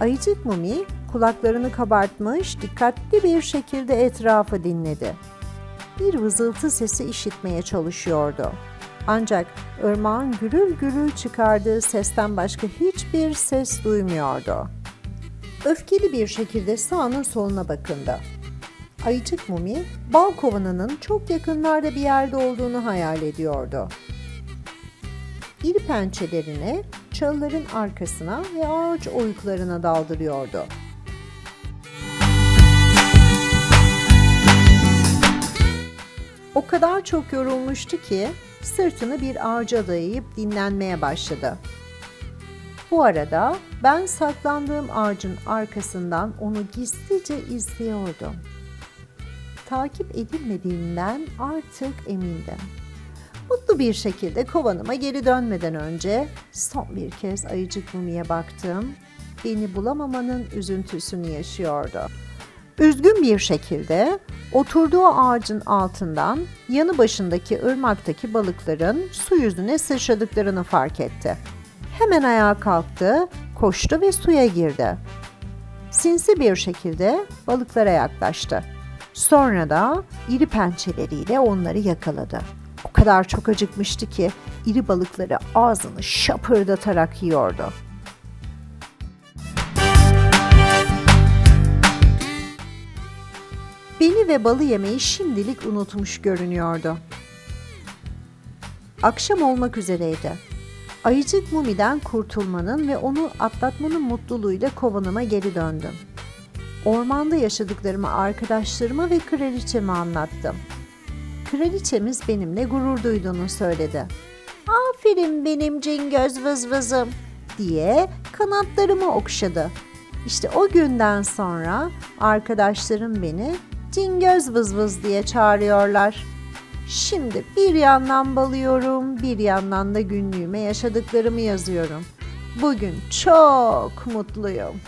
Ayıcık Mumi kulaklarını kabartmış, dikkatli bir şekilde etrafı dinledi. Bir vızıltı sesi işitmeye çalışıyordu. Ancak ırmağın gürül gürül çıkardığı sesten başka hiçbir ses duymuyordu. Öfkeli bir şekilde sağına soluna bakındı. Ayıcık Mumi, bal kovanının çok yakınlarda bir yerde olduğunu hayal ediyordu. İri pençelerini çalıların arkasına ve ağaç oyuklarına daldırıyordu. O kadar çok yorulmuştu ki sırtını bir ağaca dayayıp dinlenmeye başladı. Bu arada ben saklandığım ağacın arkasından onu gizlice izliyordum. Takip edilmediğinden artık emindim. Mutlu bir şekilde kovanıma geri dönmeden önce son bir kez ayıcık mumiye baktım. Beni bulamamanın üzüntüsünü yaşıyordu. Üzgün bir şekilde oturduğu ağacın altından yanı başındaki ırmaktaki balıkların su yüzüne sıçradıklarını fark etti. Hemen ayağa kalktı, koştu ve suya girdi. Sinsi bir şekilde balıklara yaklaştı. Sonra da iri pençeleriyle onları yakaladı. O kadar çok acıkmıştı ki iri balıkları ağzını şapırdatarak yiyordu. Beni ve balı yemeyi şimdilik unutmuş görünüyordu. Akşam olmak üzereydi. Ayıcık Mumi'den kurtulmanın ve onu atlatmanın mutluluğuyla kovanıma geri döndüm. Ormanda yaşadıklarımı arkadaşlarıma ve kraliçeme anlattım. Kraliçemiz benimle gurur duyduğunu söyledi. Aferin benim cingöz vızvızım diye kanatlarımı okşadı. İşte o günden sonra arkadaşlarım beni cingöz vızvız diye çağırıyorlar. Şimdi bir yandan balıyorum, bir yandan da günlüğüme yaşadıklarımı yazıyorum. Bugün çok mutluyum.